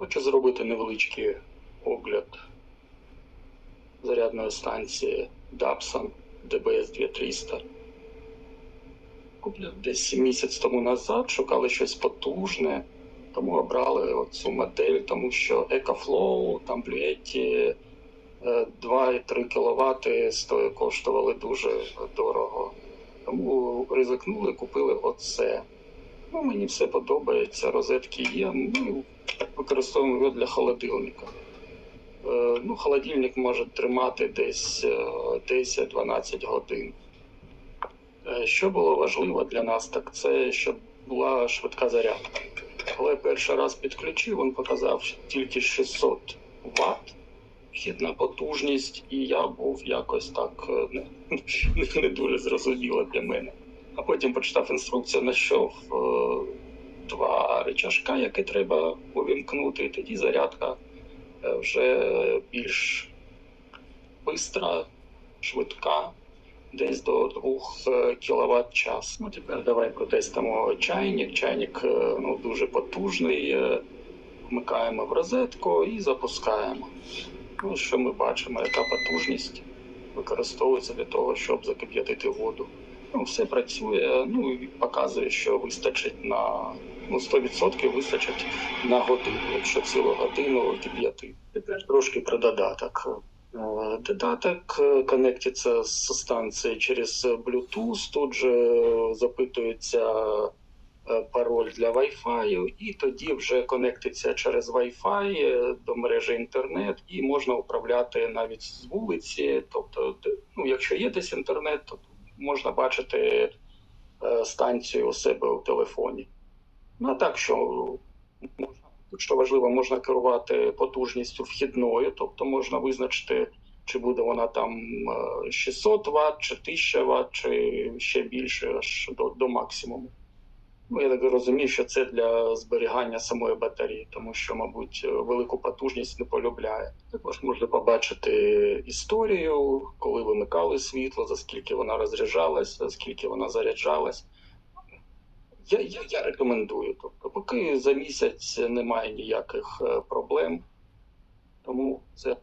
Хочу зробити невеличкий огляд зарядної станції Dapson DBS 2300. Купив десь місяць тому назад, шукали щось потужне, тому обрали оцю модель, тому що EcoFlow, там Bluetti, е, 2,3 кВт стоїть, коштували дуже дорого. Тому ризикнули, купили оце. Ну, мені все подобається, розетки є. Ну, використовуємо його для холодильника. Е, ну, холодильник може тримати десь е, 10-12 годин. Е, Що було важливо для нас, так це щоб була швидка зарядка. Коли я перший раз підключив, він показав тільки 600 Вт вхідна потужність, і я був якось так е, не, не дуже зрозуміло для мене. А потім прочитав інструкцію, знайшов е, два речашка, які треба увімкнути, і тоді зарядка е, вже більш бистра, швидка, десь до 2 кВт час. Ну, тепер давай протестимо чайник. Чайник е, ну, дуже потужний. е, Вмикаємо в розетку і запускаємо. Ну, що ми бачимо, яка потужність використовується для того, щоб закип'ятити воду. Ну, все працює, ну і показує, що вистачить на ну, 100% вистачить на годину, якщо цілу годину кип'яти. Тепер трошки про додаток. Е, Додаток е, конектиться з станції через Bluetooth, тут же запитується е, пароль для Wi-Fi, і тоді вже конектиться через Wi-Fi до мережі інтернет, і можна управляти навіть з вулиці. Тобто, ну, якщо є десь інтернет, то можна бачити е, станцію у себе у телефоні. Ну а так, що можна, що важливо, можна керувати потужністю вхідною, тобто можна визначити, чи буде вона там е, 600 Вт, чи 1000 Вт, чи ще більше, аж до, до максимуму. Ну, я так розумію, що це для зберігання самої батареї, тому що, мабуть, велику потужність не полюбляє. Також можна побачити історію, коли вимикали світло, за скільки вона розряджалась, за скільки вона заряджалась. Я, я, я рекомендую. Тобто, поки за місяць немає ніяких е, проблем, тому це